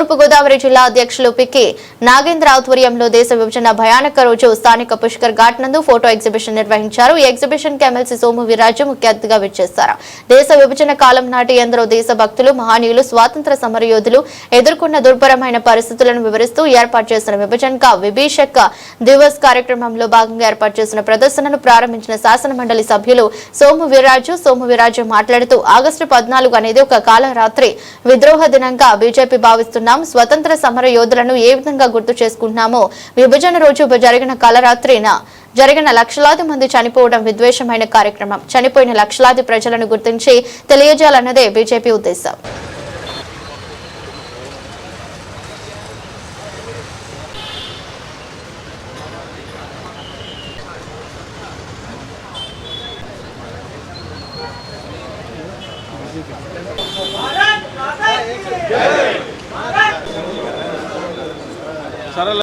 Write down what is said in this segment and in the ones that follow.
తూర్పుగోదావరి జిల్లా అధ్యక్షులు పిక్కి నాగేంద్ర ఆధ్వర్యంలో దేశ విభజన భయానక రోజు స్థానిక పుష్కర్ ఘాట్ నందు ఫోటో ఎగ్జిబిషన్ నిర్వహించారు. ఈ ఎగ్జిబిషన్కి ఎమ్మెల్సీ సోము వీరాజు ముఖ్య అతిథిగా విచ్చేస్తారు దేశ విభజన కాలం నాటి ఎందరో దేశ భక్తులు మహనీయులు స్వాతంత్ర సమరయోధులు ఎదుర్కొన్న దుర్భరమైన పరిస్థితులను వివరిస్తూ ఏర్పాటు చేసిన విభజన కా విభీషక్ దివస్ కార్యక్రమంలో భాగంగా ఏర్పాటు చేసిన ప్రదర్శనను ప్రారంభించిన శాసన మండలి సభ్యులు సోము వీరాజు సోము వీరాజు మాట్లాడుతూ ఆగస్టు పద్నాలుగు అనేది ఒక కాలరాత్రి. విద్రోహ దినంగా బీజేపీ భావిస్తున్న స్వతంత్ర సమర యోధులను ఏ విధంగా గుర్తు చేసుకుంటున్నామో విభజన రోజు జరిగిన కలరాత్రిన జరిగిన లక్షలాది మంది చనిపోవడం విద్వేషమైన కార్యక్రమం. చనిపోయిన లక్షలాది ప్రజలను గుర్తించి తెలియజేయాలన్నదే బీజేపీ ఉద్దేశం. సరళ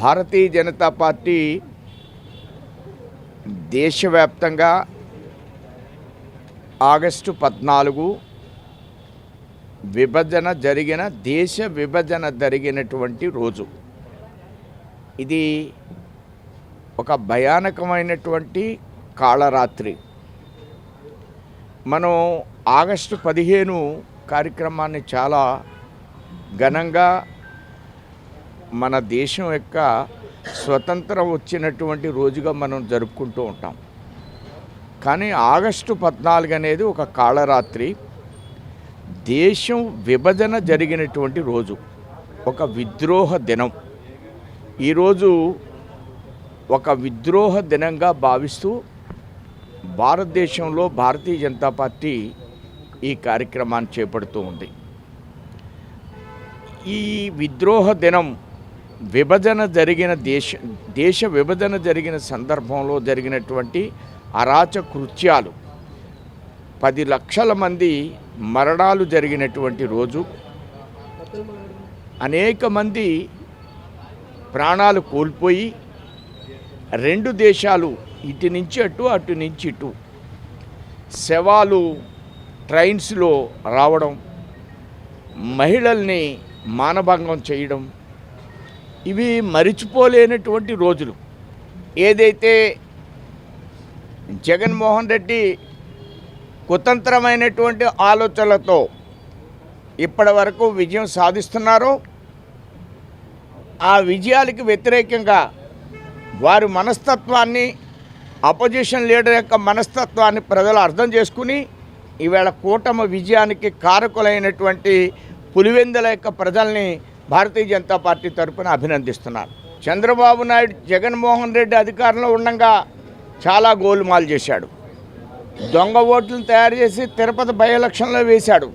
భారతీయ జనతా పార్టీ దేశవ్యాప్తంగా ఆగస్టు పద్నాలుగు విభజన జరిగిన దేశ విభజన జరిగినటువంటి రోజు. ఇది ఒక భయానకమైనటువంటి కాళరాత్రి. మనం ఆగస్టు పదిహేను కార్యక్రమాన్ని చాలా ఘనంగా మన దేశం యొక్క స్వతంత్రం వచ్చినటువంటి రోజుగా మనం జరుపుకుంటూ ఉంటాం. కానీ ఆగస్టు పద్నాలుగు అనేది ఒక కాళరాత్రి. దేశం విభజన జరిగినటువంటి రోజు. ఒక విద్రోహ దినం. ఈరోజు ఒక విద్రోహ దినంగా భావిస్తూ భారతదేశంలో భారతీయ జనతా పార్టీ ఈ కార్యక్రమాన్ని చేపడుతూ ఉంది. ఈ విద్రోహ దినం విభజన జరిగిన దేశ దేశ విభజన జరిగిన సందర్భంలో జరిగినటువంటి అరాచ కృత్యాలు పది లక్షల మంది మరణాలు జరిగినటువంటి రోజు అనేక మంది ప్రాణాలు కోల్పోయి రెండు దేశాలు ఇటు నుంచి అటు అటు నుంచి ఇటు. శవాలు ట్రైన్స్లో రావడం మహిళల్ని మానభంగం చేయడం ఇవి మరిచిపోలేనటువంటి రోజులు. ఏదైతే జగన్మోహన్ రెడ్డి కుతంత్రమైనటువంటి ఆలోచనలతో ఇప్పటి వరకు విజయం సాధిస్తున్నారో ఆ విజయాలకి వ్యతిరేకంగా వారి మనస్తత్వాన్ని అపోజిషన్ లీడర్ యొక్క మనస్తత్వాన్ని ప్రజలు అర్థం చేసుకుని ఈవేళ కూటమి విజయానికి కారకులైనటువంటి పులివెందుల యొక్క ప్రజల్ని భారతీయ జనతా పార్టీ తరపున అభినందిస్తున్నారు. చంద్రబాబు నాయుడు జగన్మోహన్ రెడ్డి అధికారంలో ఉండగా చాలా గోలుమాలు చేశాడు. దొంగ ఓట్లను తయారు చేసి తిరుపతి బై ఎలక్షన్లో వేశాడు.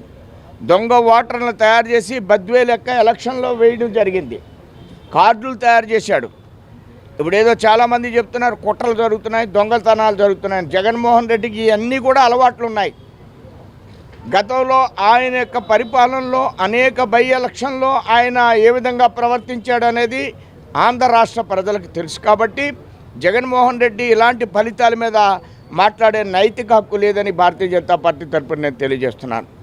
దొంగ ఓటర్లను తయారు చేసి బద్వే లెక్క ఎలక్షన్లో వేయడం జరిగింది. కార్డులు తయారు చేశాడు. ఇప్పుడు ఏదో చాలామంది చెప్తున్నారు కుట్రలు జరుగుతున్నాయి దొంగతనాలు జరుగుతున్నాయి. జగన్మోహన్ రెడ్డికి ఇవన్నీ కూడా అలవాట్లు ఉన్నాయి. గతంలో ఆయన యొక్క పరిపాలనలో అనేక బై ఎలక్షన్లో ఆయన ఏ విధంగా ప్రవర్తించాడు అనేది ఆంధ్ర రాష్ట్ర ప్రజలకు తెలుసు కాబట్టి జగన్మోహన్ రెడ్డి ఇలాంటి ఫలితాల మీద మాట్లాడే నైతిక హక్కు లేదని భారతీయ జనతా పార్టీ తరపున నేను తెలియజేస్తున్నాను.